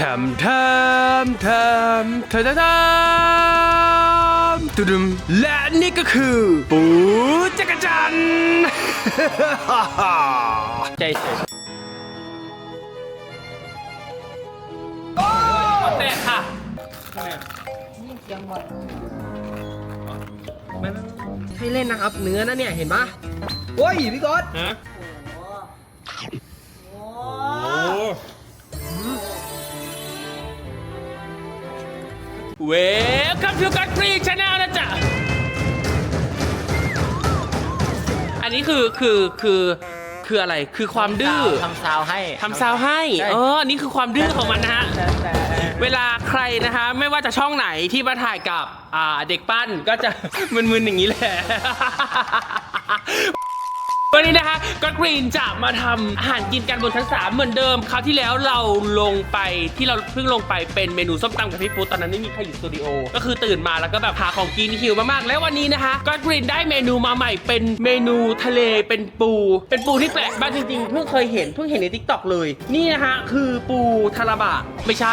ทำทำทำทำทำทำตุดุมและนี่ก็คือ ปูจักรจันทร์ใจเฉยแตกค่ะให้เล่นนะครับเนื้อนะเนี่ย เห็นปะโอ้ย พี่ก๊อตฮะ เวลคัมทูกัตฟรีชาแนลนะจ๊ะ อันนี้คือคือคือคืออะไรคือความดื้อทำซาวให้ทำซาวให้ใช่เออนี่คือความดื้อของมันนะฮะแต่แต่เวลาใครนะคะ ไม่ว่าจะช่องไหนที่มาถ่ายกับอ่าเด็กปั้นก็จะมึนๆอย่างนี้แหละ วันนี้นะคะก็กรีนจะมาทำอาหารกินกันบนชั้นสามเหมือนเดิมคราวที่แล้วเราลงไปที่เราเพิ่งลงไปเป็นเมนูส้มตำกับพี่ปุ๊ตอนนั้นไม่มีใครอยู่สตูดิโอก็คือตื่นมาแล้วก็แบบหาของกินหิวมากๆแล้ววันนี้นะคะก็กรีนได้เมนูมาใหม่เป็นเมนูทะเลเป็นปู เป็นปูที่แปลกมากจริงๆเพิ่งเคยเห็นเพิ่งเห็นในทิกตอกเลย นี่นะคะคือปูทาราบะไม่ใช่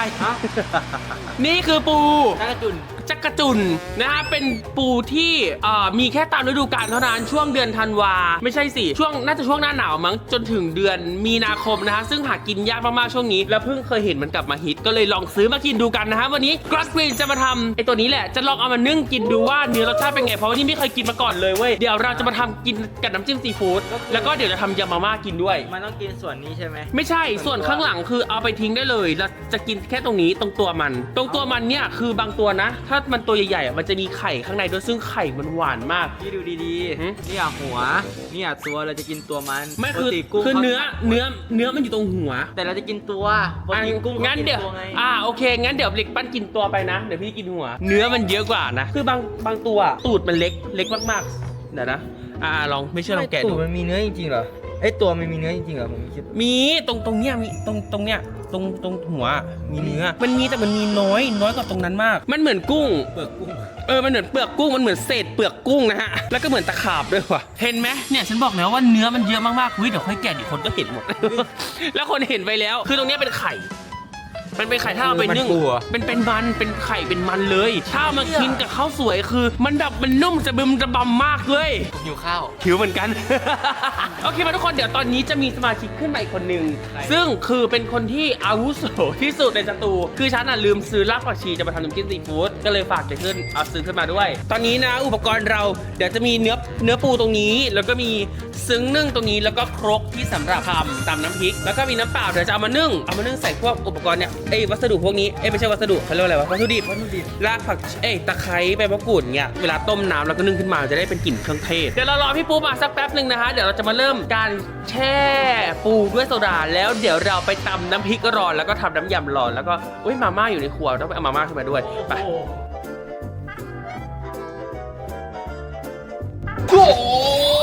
นี่คือปู น่าจุน จักระจุนนะฮะเป็นปูที่เอ่อมีแค่ตามฤดูกาลเท่านั้นช่วงเดือนธันวา ไม่ใช่สิ ช่วงน่าจะช่วงหน้าหนาวมั้งจนถึงเดือนมีนาคมนะฮะซึ่งหากินยากมากๆช่วงนี้ แล้วเพิ่งเคยเห็นมันกลับมาฮิตก็เลยลองซื้อมากินดูกันนะฮะวันนี้กรอสกรีนจะมาทำไอตัวนี้แหละจะลองเอามานึ่งกินดูว่าเนื้อรสชาติเป็นไงเพราะว่านี่ไม่เคยกินมาก่อนเลยเว้ยเดี๋ยวเราจะมาทำกินกับน้ำจิ้มซีฟู้ดแล้วก็เดี๋ยวจะทำยำมาม่ากินด้วย มันต้องกินส่วนนี้ใช่ไหมไม่ใช่ส่วนข้างหลังคือเอาไปทิ้งได้เลยเราจะกินแค่ตรงนี้ตรงตัวมัน ตรงตัวมันเนี่ยคือบางตัวนะ ถ้ามันตัวใหญ่ๆอะมันจะมีไข่ข้างในด้วยซึ่งไข่มันหวานมาก พี่ดูดีหืมๆเนี่ยหัวเนี่ยตัวเราจะกินตัวมันไม่คือปกติกุ้งคือขาเนื้อเนื้อเนื้อมันอยู่ตรงหัวแต่เราจะกินตัวปกอะติกุ้งขางั้นกิเดี๋ยวตัวไงอ่าโอเค งั้นเดี๋ยวเล็กปั้นกินตัวไปนะ เดี๋ยวพี่กินหัว เนื้อมันเยอะกว่านะ คือบางบางตัวตูดมันเล็กเล็กมากๆเดี๋ยวนะ อ่าลองไม่เชื่อลองแกะตูดูดมันมีเนื้อจริงๆเหรอ ไอยตัวมันมีเนื้อจริงๆเหรอผมคิด มีตรงตรงเนี้ยมีตรงตรงเนี้ยตรงตรงหัวมีเนื้อ มันมีแต่มันมีน้อยน้อยกว่าตรงนั้นมาก มันเหมือนกุ้ง เปลือกกุ้งเออ มันเหมือนเปลือกกุ้ง มันเหมือนเศษเปลือกกุ้งนะฮะ แล้วก็เหมือนตะขาบด้วยว่ะ เห็นไหมเนี่ยฉันบอกแล้วว่าเนื้อมันเยอะมากๆเฮ้ยเดี๋ยวค่อยแกะเดี๋ยวคนก็เห็นหมด แล้วคนเห็นไปแล้ว คือตรงเนี้ยเป็นไข่ มันเป็นไข่ถ้าเอาไปนึ่งมันปูเหรอ เป็นเป็นมันเป็นไข่เป็นมันเลย ถ้าเอามากินกับข้าวสวยคือ มันแบบมันนุ่มจะบึมจะบำมากเลย ผมหิวข้าว หิวเหมือนกัน โอเคมาทุกคนเดี๋ยวตอนนี้จะมีสมาชิกขึ้นมาอีกคนหนึ่งใครซึ่งคือเป็นคนที่อาวุโสที่สุดในสตู คือฉันอะลืมซื้อรากผักชีจะมาทำน้ำจิ้มซีฟู้ดก็เลยฝากเด็กขึ้นเอาซื้อขึ้นมาด้วย ตอนนี้นะอุปกรณ์เราเดี๋ยวจะมีเนื้อเนื้อปูตรงนี้ แล้วก็มีซึ้งนึ่งตรงนี้แล้วก็ครกที่สำหรับทำตำน้ำพริก แล้วก็มีน้ำเปล่าเดี๋ยวจะเอามานึ่งเอามานึ่งใส่พวกอุปกรณ์เนี่ยเอ้ยวัสดุพวกนี้เอ้ยไม่ใช่วัสดุเขาเรียกว่าอะไรวะวัตถุดิบวัตถุดิบรากผักเอ้ยตะไคร้ใบมะกรูดเงี้ยเวลาต้มน้ำแล้วก็นึ่งขึ้นมาจะได้เป็นกลิ่นเครื่องเทศเดี๋ยวเรารอพี่ปูมาสักแป๊บหนึ่งนะคะเดี๋ยวเราจะมาเริ่มการแช่ปูด้วยโซดาแล้วเดี๋ยวเราไปตำน้ำพริกรอแล้วก็ทำน้ำยำรอแล้วก็อุ้ยมาม่าอยู่ในครัวต้องไปเอามาม่าขึ้นมาด้วยไปโอ้โหอื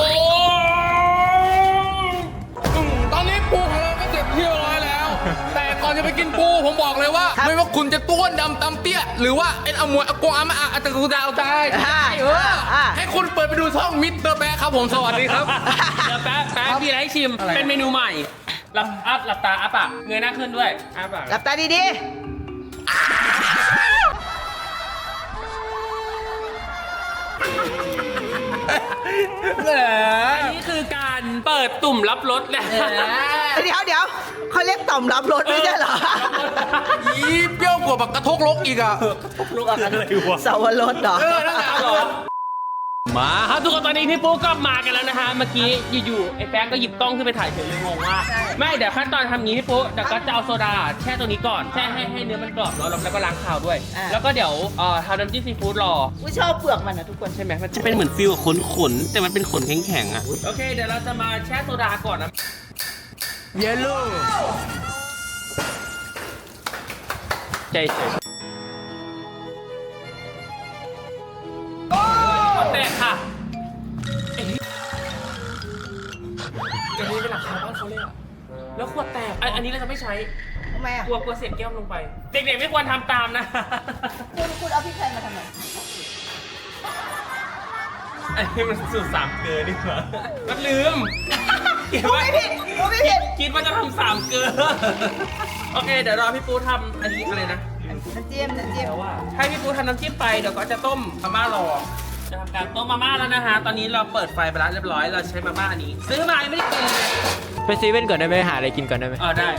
บอกเลยว่า ไม่ว่าคุณจะต้วนดำตำเตี้ย หรือว่าเอ็นอมวยอากงอามาอาอาตะกูดาวได้อ่าเอออาให้คุณเปิดไปดูช่องมิสเตอร์แบครับผมสวัสดีครับเดี๋ยวแป๊บแป๊บมีอะไรให้ชิมอะไรเป็นเมนูใหม่หลับอัพหลับตาอัพปากเงยหน้าขึ้นด้วยอัพปากหลับตาดีแหมอันนี้คือการเปิดตุ่มรับรสแหละ เดี๋ยวเดี๋ยวเขาเรียกต่อมรับรสไม่ใช่เหรออีเปรี้ยวกว่าบักกระทกลกอีกอะลูกอะไรวะสาวรสเหรอ เออนั่นแหละครับมาครับทุกคนตอนนี้พี่ปุ๊กก็มากันแล้วนะฮะเมื่อกี้อยู่ๆไอ้แป๊กก็หยิบกล้องขึ้นไปถ่ายเฉยเลยงงว่าไม่เดี๋ยวขั้นตอนทำงี้พี่ปุ๊เดี๋ยวก็จะเอาโซดาแช่ตัวนี้ก่อนแช่ให้ให้เนื้อมันกรอบเนาะแล้วก็ล้างคาวด้วยอ่าแล้วก็เดี๋ยวเอ่อทำน้ำจิ้มซีฟู้ดรอกูชอบเปลือกมันนะทุกคนใช่ไหมมันจะเป็นเหมือนฟิลขนขนๆแต่มันเป็นขนแข็งๆอะโอเคเดี๋ยวเราจะมาแช่โซดาก่อนนะ เยลโล่ใจเฉยแตกค่ะไอ้เหี้ยอันนี้เป็นหลักคาบ้านเขาเลยอะแล้วขวดแตกอันอันนี้เราจะไม่ใช้ทำไมอะกลัวกลัวเศษแก้วลงไป เด็กๆไม่ควรทำตามนะ คุณคุณเอาพริกไทยมาทำไมอันนี้มันสูตรสามเกลือดีกว่ามันลืม คิดกูว่าไม่ผิดกูไม่ผิดคิดว่าจะทำสามเกลือโอเค เดี๋ยวรอพี่ปูทำอันนี้อะไรนะ น้ำจิ้มน้ำจิ้มให้พี่ปูทำน้ำจิ้มไปเดี๋ยวก็จะต้มมาม่ารอ จะทำการต้มมาม่าแล้วนะฮะตอนนี้เราเปิดไฟไปแล้วเรียบร้อยเราใช้มาม่าอันนี้ ซื้อมายังไม่ได้กินเลยไปซีเว่นก่อนได้ไหมหาอะไรกินก่อนได้ไหมเออได้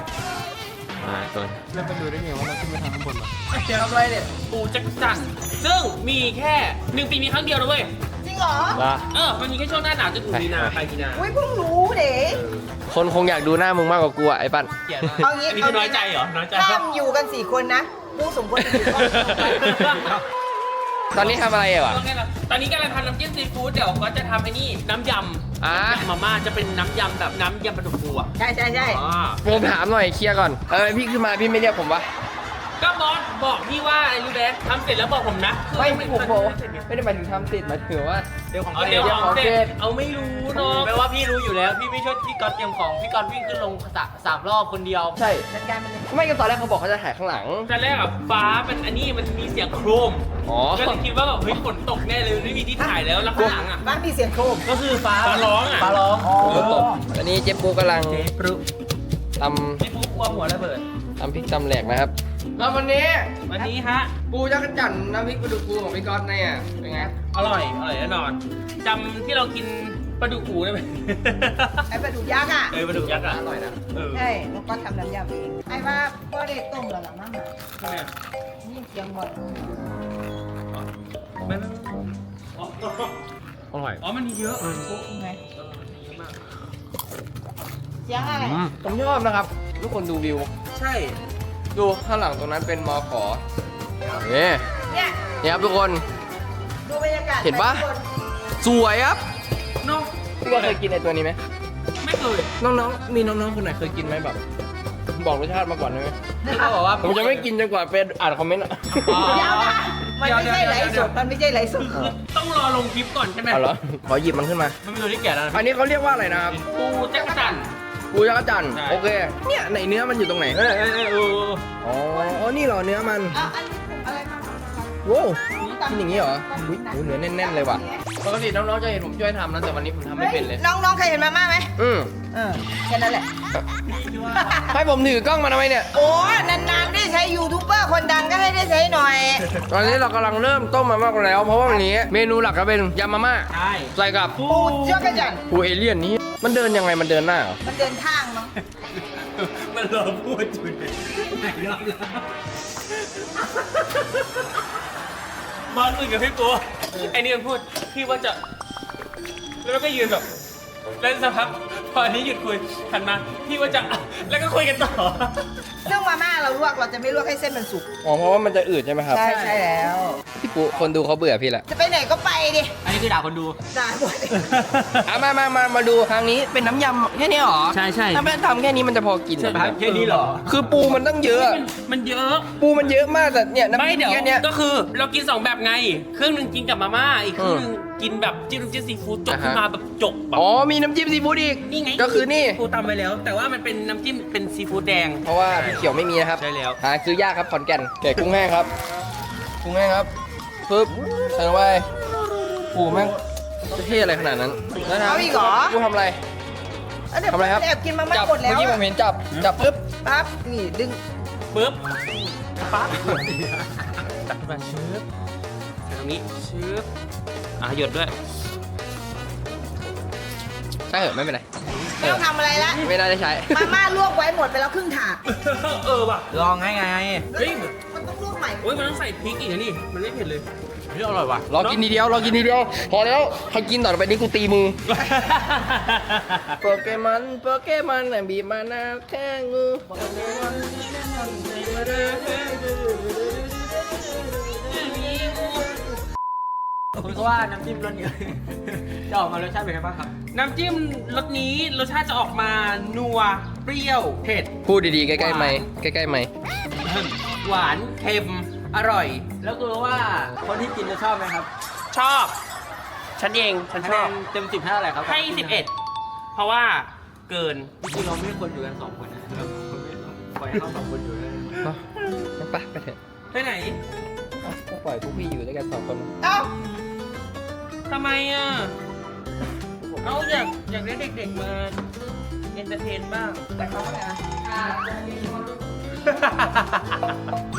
มาก่อนแล้วไปดูได้ไงว่าเราขึ้นไปทางข้างบนมาเดี๋ยวทำอะไรเนี่ยปูจักรจันทร์ซึ่งมีแค่หนึ่งปีมีครั้งเดียวนะเว้ยจริ งเหรอ ละเออ มันมีแค่ช่วงหน้าหนาวจนถึงมีนาไปมีนาอุ้ยเพิ่งรู้เด็กคนคงอยากดูหน้ามึงมากกว่ากูอะไอ้ปั้นเกลียดมากเอางี้อันนี้คือน้อยใจเหรอ น้อยใจห้ามอยู่กันสี่คนนะผู้สมควรจะอยู่ห้องเดียวกันตอนนี้ทำอะไรอยู่อะตอนนี้กำลังทำน้ำจิ้มซีฟู้ดเดี๋ยวก็จะทำไอ้นี่น้ำยำอ่า น้ำยำมาม่าจะเป็นน้ำยำแบบน้ำยำปลาดุกฟูอะใช่ใช่ใช่อ๋อผมถามหน่อยเคลียร์ก่อนเออพี่ขึ้นมาพี่ไม่เรียกผมวะ ก็บอสบอกพี่ว่าไอ้ลูกแบงทำเสร็จแล้วบอกผมนะไม่ผมบอกว่าไม่ได้หมายถึงทำติดหมายถึงว่าเดี๋ยวของเอาเดี๋ยวของเสร็จเอาไม่รู้เนาะแปลว่าพี่รู้อยู่แล้ว พี่ไม่ช่วยพี่ก๊อตเตรียมของ พี่ก๊อตวิ่งขึ้นลงสามสามรอบคนเดียว ใช่จัดการมันเลยไม่ก็ตอนแรกเขาบอกเขาจะถ่ายข้างหลังตอนแรกอะฟ้ามันอันนี้มันมีเสียงโครมอ๋อก็เลยคิดว่าแบบเฮ้ยฝนตกแน่เลยไม่มีที่ถ่ายแล้วแล้วข้างหลังอะบ้านมีเสียงโครมก็คือฟ้าฟ้าร้องอะฟ้าร้องฝนตกอันนี้เจ๊ปูกำลังปรุตพี่ปุ๊กกลัวหัวระเบิดำตำพริกตำแหลกนะครับ แล้ววันนี้วันนี้ฮะ ปูจักรจั่นน้ำพริกปลาดุกปูของพี่ก๊อตเนี่ยเป็นไงอร่อย อร่อยแน่นอนจำที่เรากินปลาดุกอูได้ไหมไอ้ปลาดุกยักษ์อะ เออปลาดุกยักษ์อะอร่อยนะเออใช่แล้วก็ทำน้ำยำเองไอ้ว่าพ่อได้ต้มแล้วหรอมั้งอะใช่ไหมนี่เสียงหมดไม่ไม่ไม่อ๋ออร่อย อ๋อ มันมีเยอะไงเออมีเยอะมากเสียงอะไรผมชอบนะครับ ทุกคนดูวิว ใช่ ดูข้างหลังตรงนั้นเป็นมอขอนี่เนี่ยนี่ครับทุกคน ดูบรรยากาศเห็นปะทุกคสวยครับเนาะพี่ก็เคยกินไอตัวนี้ไหมไม่เคยน้องๆมีน้องๆคนไหนเคยกินไหมแบบ บอกรสชาติมาก่อนได้ไหมพี่ก็บอกว่าผมจะไม่กินจนกว่าไปอ่านคอมเมนต์อะ อ๋อเดี๋ยวนะมันไม่ใช่ไหลฟ์สดมันไม่ใช่ไหลฟ์สดคือต้องรอลงคลิปก่อนใช่ไหมเอาเหรอขอหยิบมันขึ้นมา มันเป็นตัวที่แก่แล้วนะอันนี้เขาเรียกว่าอะไรนะครับ ปูจักรจันทร์ ปูยักษ์จันทร์ใช่ โอเค เนี่ยไหนเนื้อมันอยู่ตรงไหน เออเออเออเอออ๋ออ๋อนี่เหรอเนื้อมันเอาอันนี้อะไรมาโว้วกินอย่างนี้เหรออุ๊ยอุ๊ยเนื้อแน่นๆเลยว่ะ ปกติน้องๆจะเห็นผมช่วยทำนะแต่วันนี้ผมทำไม่เป็นเลย น้องน้องๆเคยเห็นมาม่าไหมอืมเออแค่นั้นแหละ ให้ผมถือกล้องมาทำไมเนี่ย โอ้นานๆได้ใช้ยูทูบเบอร์คนดังก็ให้ได้ใช้หน่อย ตอนนี้เรากำลังเริ่มต้มมาม่ากันแล้ว เพราะว่าวันนี้เมนูหลักก็เป็นยำมาม่าใช่ใส่กับปูเจ้ากระจันปูเอเลี่ยนนี้ มันเดินยังไงมันเดินหน้าเหรอมันเดินข้างเนาะมันรอพูดจุดไหนรอบแล้วบอลมึงกับพี่ปูไอ้นี่มันพูดพี่ว่าจะ แล้วมันก็ยืนแบบ เล่นสักพักพออันนี้หยุดคุยหันมาพี่ว่าจะแล้วก็คุยกันต่อ ซึ่งมาม่าเราลวกเราจะไม่ลวกให้เส้นมันสุก อ๋อเพราะว่ามันจะอืดใช่ไหมครับใช่ใช่แล้ว พี่ปูคนดูเขาเบื่อพี่ละจะไปไหนก็ไปดิอันนี้คือด่าคนดู ด่าหมดอะมามามามาดูทางนี้เป็นน้ำยำแค่นี้เหรอใช่ใช่ ถ้าไม่ทำแค่นี้มันจะพอกินใช่เหรอครับแค่นี้เหรอคือปูมันตั้งเยอะ มันเยอะปูมันเยอะมากแต่เนี่ยน้ำพไม่ริกเดี๋ยวแค่เนี้ย ก็คือเรากินสองแบบไง เครื่องหนึ่งกินกับมาม่าอีกเครื่องหนึ่ง กินแบบจิ้มน้ำจิ้มซีฟู้ดจบอ่าฮะขึ้นมาแบบจบแบบอ๋อมีน้ำจิ้มซีฟู้ดอีกนี่ไงก็คือนี่ กูตำไปแล้ว แต่ว่ามันเป็นน้ำจิ้มเป็นซีฟู้ดแดง เพราะว่าพี่เขียวไม่มีนะครับใช่แล้ว หาซื้อยากครับขอนแก่นแกะกุ้งแห้งครับกุ้งแห้งครับปึ๊บใส่ลงไปปูแม่งจะเท่อะไรขนาดนั้นแล้วนะเอาอีกเหรอ กูทำอะไรแล้วเดี๋ยวทำอะไรครับแอบกินมาม่าจับหมดแล้วเมื่อกี้ผมเห็นจับจับปึ๊บปั๊บนี่ดึงปึ๊บปั๊บตักขึ้นมาชืบ ใส่ตรงนี้ชืบอะหยดด้วยใช่เหรอไม่เป็นไรไม่ต้องทำอะไรละ ไม่น่าได้ใช้ มาม่าลวกไว้หมดไปแล้วครึ่งถาดเออว่ะ ลองไงไงเฮ้ย มันต้องลวกใหม่ โอ้ยมันต้องใส่พริกอีกนะนี่ มันไม่เผ็ดเลยเฮ้ยอร่อยว่ะ รอกินทีเดียวรอกินทีเดียว พอแล้วใครกินต่อไปนี้กูตีมือ โปเกมอน โปเกมอนแต่บีบมานาวแค่งู คุณก็ว่าน้ำจิ้มรสนี้จะออกมารสชาติเป็นไงบ้างครับ น้ำจิ้มรสนี้รสชาติจะออกมานัวเปรี้ยวเผ็ด พูดดีๆ ใกล้ๆไหมใกล้ๆไหมหวานเค็มอร่อย แล้วคือว่าคนที่กินจะชอบไหมครับชอบ ฉันเอง ฉันคะชแนอบนเต็มสิบให้เท่าไหร่ครับให้ 11 เพราะว่าเกิน จริงๆเราไม่ควรอยู่กันสองคนนะเราควรไม่ปล่อยให้เขาสองคนอยู่เลยเนาะงั้นไปไปเถอะไปไหน ก็ปล่อยพวกพี่อยู่ด้วยกันสองคน เอ้า ทำไมอะ เอาอยากอยากได้เด็กๆมาเอนเตอร์เทนบ้าง แต่เขาเนี่ย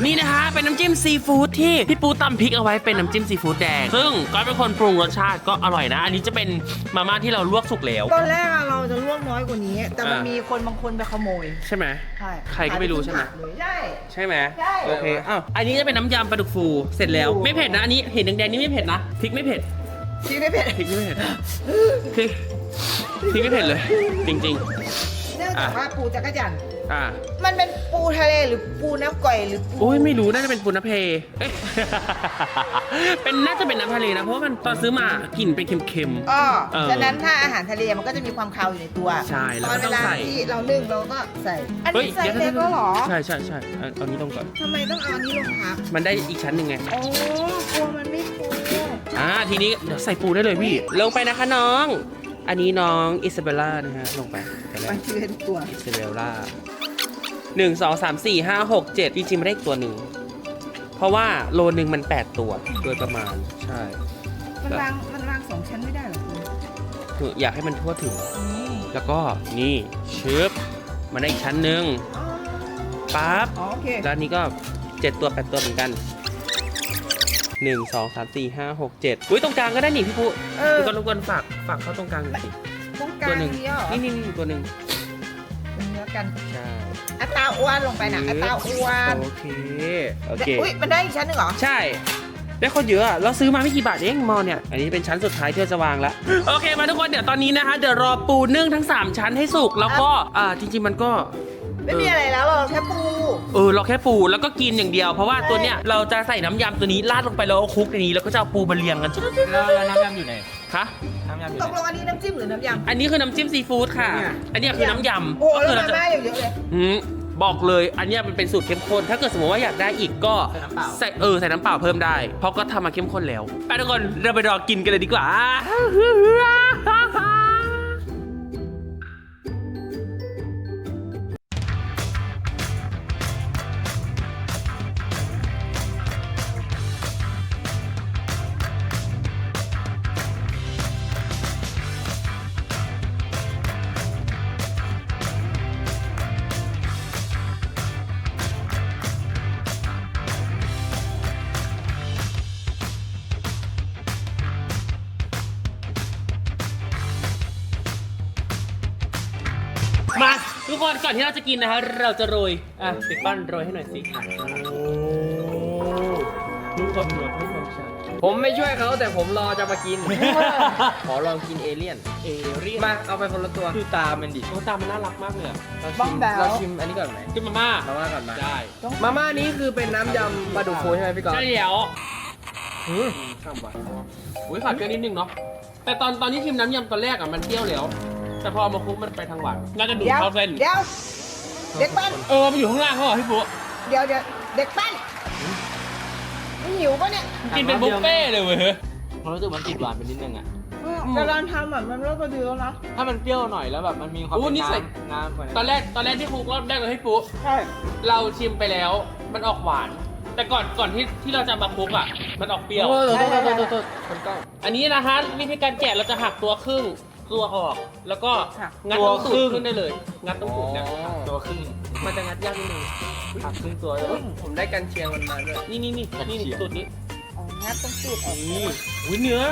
นี่นะคะ เป็นน้ำจิ้มซีฟู้ดที่พี่ปูตำพริกเอาไว้เป็นน้ำจิ้มซีฟู้ดแดง ซึ่งก็เป็นคนปรุงรสชาติก็อร่อยนะ อันนี้จะเป็นมาม่าที่เราลวกสุกแล้ว ตอนแรกอะเราจะลวกน้อยกว่านี้ แต่มันอ่ามีมีคนบางคนไปขโมย ใช่ไหมใช่ใครก็ไม่รู้ใช่ไหมเลยใช่ ใช่ไหมใช่โอเคอ้าวอันนี้จะเป็นน้ำยำปลาดุกฟูเสร็จแล้ว ไม่เผ็ดนะอันนี้เห็นแดงๆนี่ไม่เผ็ดนะพริกไม่เผ็ด ชีไม่เผ็ดพริกไม่เผ็ดพริกพริกไม่เผ็ดเลย จริง เนื่องจากว่าปูจักรจันทร์ๆ อ่ามันเป็นปูทะเลหรือปูน้ำก่อยหรือปูโอ้ยไม่รู้น่าจะเป็นปูน้ำเพเอ้ย เป็นน่าจะเป็นน้ำทะเลนะ เพราะว่ามันตอนซื้อมากลิ่นเป็นเค็ม อ๋อเออฉะนั้นถ้าอาหารทะเลมันก็จะมีความคาวอยู่ในตัวใช่แล้วตก็อนต้เวองลาใส่ ที่เรานึ่งเราก็ใส่ อันๆเฮ้ยนี้ใส่ดี๋ยวเล็กแล้วเหรอใช่ใช่ใช่เอาเอานี้ลงก่อน ทำไมต้องเอาอันนี้ลงครับมันได้อีกชั้นหนึ่งไง โอ้กลัวมันไม่ฟู อ่าทีนี้เดี๋ยวใส่ปูได้เลยพี่ ลงไปนะคะน้อง อันนี้น้องอิซาเบลล่านะฮะลงไปไปแล้มัวนคือเป็นตัวอิซาเบลล่าหนึ่งสองสามสี่ห้าหกเจ็ดจริงๆไม่ได้อีกตัวหนึ่งเพราะว่าโลนึงมันแปดตัวโดยประมาณใช่มันวางมันวางสองชั้นไม่ได้เหรอคุณคืออยากให้มันทั่วถึง นี่แล้วก็นี่ชึบมาได้อีกชั้นหนึ่งอ๋อปั๊บอ๋อโอเค แล้วอันนี้ก็เจ็ดตัวแปดตัวเหมือนกัน หนึ่งสองสามสี่ห้าหกเจ็ดอุ้ยตรงกลางก็ได้นี่พี่ปุ๊เออทุกคนรบกวนฝากฝากเข้าตรงกลางหน่อยสิตรงกลาตัวงหนึ่งนี้เหรอนี่นี่นี่ตัวหนึ่งตรงนี้แล้วกันใช่อัตราอ้วนลงไปนะอัตราอ้วนโอเคโอเคอุ้ยมันได้อีกชั้นหนึ่งเหรอใช่ได้คนเยอะอะเราซื้อมาไม่กี่บาทเองมอเนี่ย อันนี้เป็นชั้นสุดท้ายที่เราจะวางแล้ว โอเคมาทุกคนเดี๋ยวตอนนี้นะคะเดี๋ยวรอปูนึ่งทั้ง 3 ชั้นให้สุกแล้วก็อ่าจริง ๆ มันก็ ไม่มีอะไรแล้วหรอกแค่ปู เออเราแค่ปูแล้วก็กินอย่างเดียว เพราะว่าตัวเนี้ยเราจะใส่น้ำยำตัวนี้ราดลงไปแล้วเอาคลุกในนี้แล้วก็จะเอาปูมาเรียงกันแล้วแล้วน้ำยำอยู่ไหน คะน้ำยำอยู่ตไหกนลงอันนี้น้ำจิ้มหรือน้ำยำอันนี้คือน้ำจิ้มซีฟู้ดค่ะเนี่ยอันเนี้ยคือน้ำยำโอ้ก็แล้วคือเรามาจะม่าอย่างเยอะเลยหืมบอกเลยอันเนี้ยมันเป็นสูตรเข้มข้น ถ้าเกิดสมมติว่าอยากได้อีกก็ใส่น้ำเปล่าใส่เออใส่น้ำเปล่าเพิ่มได้ เพราะก็ทำมาเข้มข้นแล้ว ไปทุกคนเราไปรอกินกันเลยดีกว่า มาทุกคนก่อนที่เราจะกินนะคะ เราจะโรย อะปิดบ้านโรยให้หน่อยสิค่ะรู้ความเหนือรู้ความชาผมไม่ช่วยเขาแต่ผมรอจะมากิน ขอลองกินเอเลี่ยน เอเรียนมาเอาไปคนละตัวดูตามันดิโอ้ตามันน่ารักมากเลยอะเราบ้ชิองมแบ๊วเราชิมอันนี้ก่อนไหมกินมาม่ามาม่าก่อนมาได้มาม่านี้คือเป็นน้ำยำปลาดุกฟูใช่ไหมพี่กอล์ฟใช่แล้วอืมข้ามไปอุ้ยขาดเกลือนิดนึงเนาะแต่ตอนตอนที่ชิมน้ำยำตอนแรกอะมันเปรี้ยวแล้ว แต่พอเอามาคลุกมันไปทางหวานน่าจะดูดเดี๋ยวเข้าเส้น เดี๋ยวเด็กปั้นเออมันอยู่ข้างล่างเขาเหรอพี่ปุ๊เดี๋ยวเดี๋ยวเด็กปั้นไม่หิวปะเนี่ยกินเป็นบุฟเฟ่ต์เลยเว้ยผมรู้สึกมันติดหวานไปนิดนึงอะแต่ตอนทำอะมันเริ่มมาดีแล้วนะถ้ามันเปรี้ยวหน่อยแล้วแบบมันมีความอู้เป็นนี่ใส่น้ำน้ำกว่าตอนแรกตอนแรกที่คลุกรอบแรกเลยให้ปุ๊ใช่เราชิมไปแล้วมันออกหวาน แต่ก่อนก่อนที่ที่เราจะมาคลุกอะ มันออกเปรี้ยว โอ้โหโทษโทษโทษโทษโทษคนกล้องอันนี้นะคะวิธีการแกะเราจะหักตัวครึ่ง ตัวออกแล้วก็งัดตรงสูตรขึ้นได้เลย งัดตรงสูตรเนี่ยตัวครึ่งมันจะงัดยากนิดนึงหักครึ่งตัวเลย ผมได้กันเชียงมันมาด้วยนี่นี่นี่นี่สูตรนี้อ๋องัดต้องสูตรออกนี่อุ้ยเนื้อ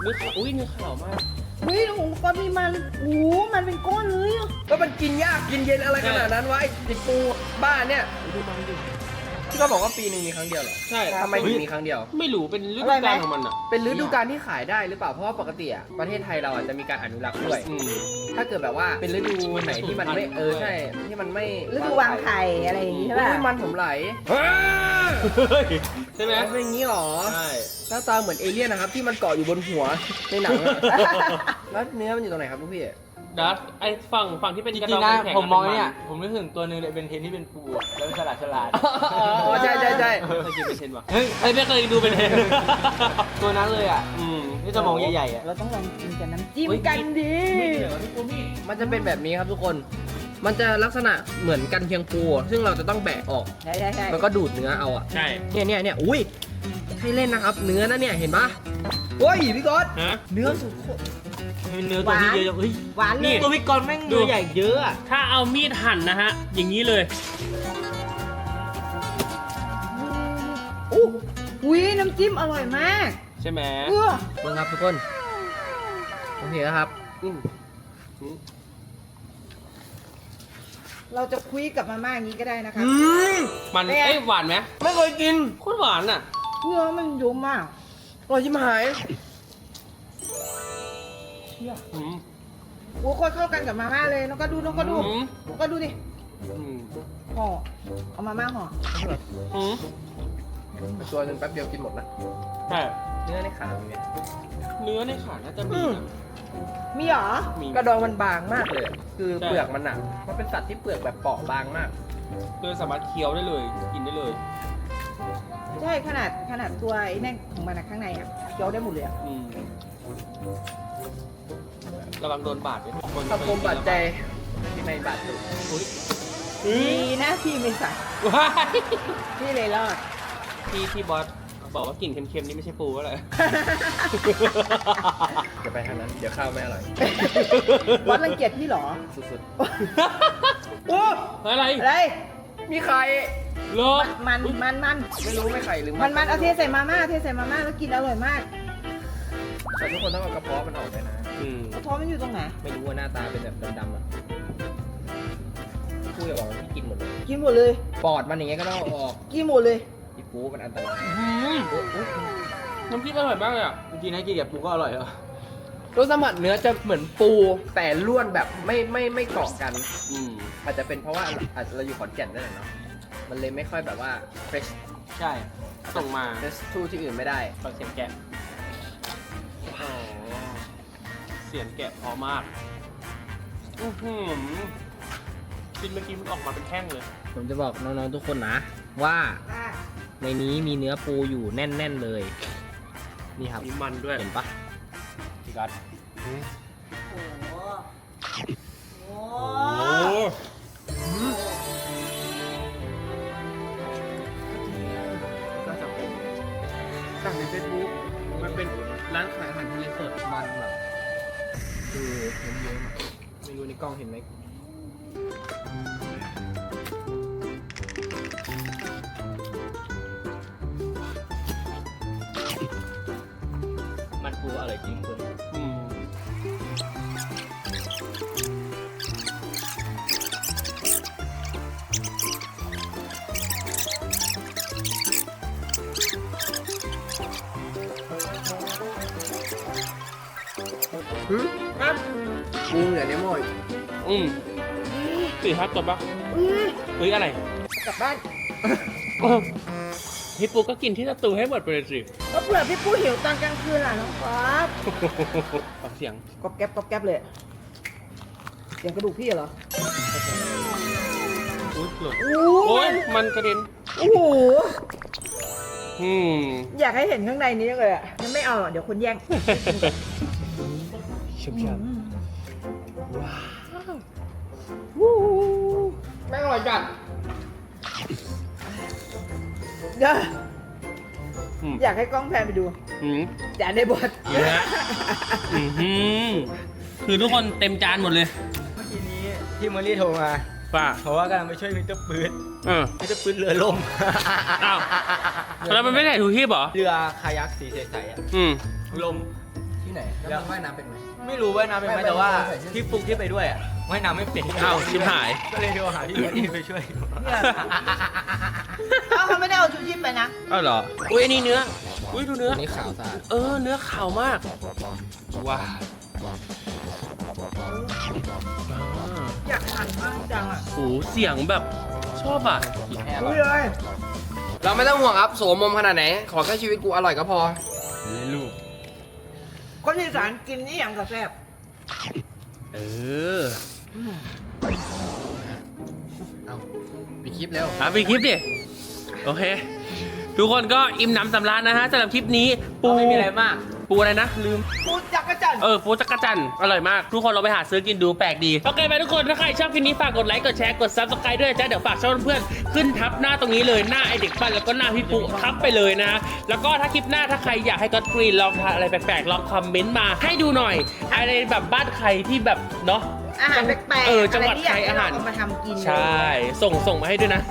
เนื้อขาวอุ้ยเนื้อขาวมากเฮ้ยโอ้โหก้อนมีมันโอ้โหมันเป็นก้อนเลยอะก็มันกินยากกินเย็นอะไรขนาดนั้นวะไอ้ติดปูบ้านเนี่ยดูมันดิ ที่เขาบอกว่าปีหนึ่งมีครั้งเดียวเหรอใช่ทำไมถึงมีครั้งเดียว ไม่รู้เป็นฤดูกาลของมันอะเป็นฤดูกาลที่ขายได้หรือเปล่าเพราะว่าปกติอะประเทศไทยเราอะจะมีการอนุรักษ์ด้วย อืม ถ้าเกิดแบบว่าเป็นฤดูไหนที่มันไม่เออใช่ที่มันไม่ฤดูวางไข่อะไรอย่างงี้ใช่อุ้ป่ะยมันผมไหลใช่ไหมเป็นอย่างนี้หรอ ใช่ หน้าตาเหมือนเอเลี่ยนนะครับ ที่มันเกาะอยู่บนหัวในหนังอะ แล้วเนื้อมันอยู่ตรงไหนครับลูกพี่ ดับไอ้ฝั่งฝั่งที่เป็นจกระริดงองๆนะแข็งๆผมมองะเนี่ย ผมนึกถึงตัวหนึงเลยเป็นเทนที่เป็นปูอะแล้วฉลาดฉลาดอ๋อใช่ใช่ใช่ เคยกินเป็นเทนปะเฮ้ยเอ้ยไม่เคยดูเป็นเทนตัวนั้นเลยอะอืมนี่สมองใหญ่ๆอะ เราต้องลองกินกับน้ำจิ้มกันดิมันจะเป็นแบบนี้ครับทุกคน มันจะลักษณะเหมือนกันเชียงปูซึ่งเราจะต้องแบะออก ใช่ใช่ใช่มันก็ดูดเนื้อเอาอะใช่เนี่ยเนี่ยเนี่ยอุ้ยให้เล่นนะครับ เนื้อนะเนี่ยเห็นปะโอ้ยพี่ก๊อตฮะเนื้อสุดโคตร เป็นเนื้อตัวที่เยอะจังเฮ้ยหวานนี่ยตัวพิกรแม่งเนื้อใหญ่เยอะถ้าเอามีดหั่นนะฮะ อย่างนี้เลย อู้อุ้ยน้ำจิ้มอร่อยมากใช่ไหมเพื่อเบิ่งครับทุกคนผมเห็นแล้วครับเราจะคุยกับมาม่าอย่างนี้ก็ได้นะคะ อืมันไอ้หวานไหมไม่เคยกินโคตรหวานอะ เพื่อมันยุ่มมากอร่อยชิบหาย อืมโอ้โคตรเข้ากันกับมาม่าเลยน้องก็ดูน้องก็ดูอืมน้องก็ดูดิอืมห่อเอามาม่าห่ออืมตัวหนึงแป๊บเดียวกินหมดนะใช่เนื้อในขาเป็นไงเนื้อในขาน่าจะมีนะ มีเหรอ มี กระดองมันบางมากเลย คือใช่เปลือกมันหนักมันเป็นสัตว์ที่เปลือกแบบเปราะบางมากคือสามารถเคี้ยวได้เลย กินได้เลยใช่ขนาดขนาดตัวไอ้นั่นของมันอะข้างในอะเคี้ยวได้หมดเลยอะอืม ระวังโดนบาดด้วยคนคำคมบาดใจที่ในบาดตุอุ๊ยดีนะพี่ไม่ใส่ว้ายพี่เลยรอด พี่พี่บอสบอกว่ากลิ่นเค็มๆนี่ไม่ใช่ปูอะไร อย่าไปทางนั้น เดี๋ยวข้าวไม่อร่อย บอสรังเกียจพี่เหรอ สุดโอ้อะไรอะไรๆมีใครเหรอมันมันมันไม่รู้ไม่ไข่หรือมันมันเอาเทใส่มาม่าเทใส่มาม่าแล้วกินอร่อยมากแต่ทุกคนต้องเอากระเพาะมันออกไปนะ อืม กระเพาะมันอยู่ตรงไหน ไม่รู้ว่าหน้าตาเป็นแบบดำๆอะพูดอย่าบอกว่าพี่กินหมดเลย กินหมดเลย ปอดมันอย่างเงี้ยก็ต้องเอาออกกินหมดเลย อีปูมันอันตรายอืมน้ำพริกอร่อยมากเลยอะจริงๆนะกินกับปูก็อร่อยเหรอรสสัมผัสเนื้อจะเหมือนปูแต่ล้วนแบบไม่ไม่ไม่เกาะกัน อืม อาจจะเป็นเพราะว่าอาจจะเราอยู่ขอนแก่นด้วยแหละเนาะ มันเลยไม่ค่อยแบบว่า fresh ใช่ ส่งมา fresh สู้ที่อื่นไม่ได้ ฟังเสียงแกะอ๋อเสียงแกะเพอมาก อือหือกินเมื่อกี้มันออกมาเป็นแท่งเลย ผมจะบอกน้องๆทุกคนนะ ว่าในนี้มีเนื้อปูอยู่แน่น ๆ เลย นี่ครับมีมันด้วยเห็นปะพี่กัส มันปูอร่อยจริงคุณอืมครับปูเหนือเนี่ยโมยอืมสี่ห้าตัวปะอื้อเฮ้ยอะไร กลับบ้าน พี่ปูก็กินที่สตูให้หมดไปเลยสิก็เผื่อพี่ปู้หิวตอนกลางคืนล่ะน้องครับฟังเสียงกอบแก๊บกอบแก๊บเลย เสียงกระดูกพี่เหรออุ๊ยหลุดโอ้โอ้ยยมันกระเด็นโอ้โหอืมอยากให้เห็นข้างในนี้เลยอะยังไม่เอาหรอกเดี๋ยวคนแย่งชุ่มฉ่แม่งอร่อยจัด เดี๋ยวำอืม อยากให้กล้องแพนไปดูอืมจานในบทเยอะ อือหือคือทุกคนเต็มจานหมดเลยเมื่อกี้นี้ที่มอรี่โทรมาป่ะเพราะว่ากำลังไปช่วยมิสเตอร์ปืนเออ มิสเตอร์ปืนเรือล่มอ้าว แล้วมันไม่ได้ถูกที่เหรอเรือคายักสีใสๆอะอืม ลมที่ ไหนแล้วมันว่ายน้ำเป็นไหม ไม่รู้ว่ายน้ำเป็นไหมไม่แต่ว่าไม่ใส่เสื้อที่ฟุกที่ไปด้วยอะว่ายน้ำไม่เป็นอ้าวชิบหาย ก็เลยโทรหาพี่มอรี่ไปช่วยเอ้าเขาไม่ได้เอาชูชีพไปนะอ้าวเหรอ อุ้ยอันนี้เนื้อ อุ้ยดูเนื้ออันนี้ขาวสะอาดเออ เนื้อขาวมาก ว้าวอยากทานมากจังอะโอ้โหเสียงแบบชอบอะอุ้ยเลยเราไม่ต้องห่วงครับโสมมขนาดไหน ขอแค่ชีวิตกูอร่อยก็พอ ลูก คนอีสานกินนี่อย่างกระแซบเออ เอาปิดคลิปแล้ว อะไปคลิปดิ โอเค ทุกคนก็อิ่มหนำสำราญนะฮะสำหรับคลิปนี้ปู ไม่มีอะไรมาก ปูอะไรนะลืม ปูจักรจันทร์เออปูจักรจันทร์อร่อยมาก ทุกคนเราไปหาซื้อกินดูแปลกดี โอเคไปทุกคน ถ้าใครชอบคลิปนี้ฝากกดไลค์ กดแชร์ กด subscribe ด้วยนะจ้ะเดี๋ยวฝากช่องเพื่อนๆขึ้นทับหน้าตรงนี้เลย หน้าไอเด็กปั้นแล้วก็หน้าพี่ปุ๊ทับไปเลยนะ แล้วก็ถ้าคลิปหน้าถ้าใครอยากให้ก็กรีนลองทานอะไรแปลกๆ ลองคอมเมนต์มาให้ดูหน่อย อะไรแบบบ้านใครที่แบบเนาะอาหารแปลกๆเออจังหวัดะที่ยกใครอาหารเมาทำกิน ใช่ ส่งส่งมาให้ด้วยนะ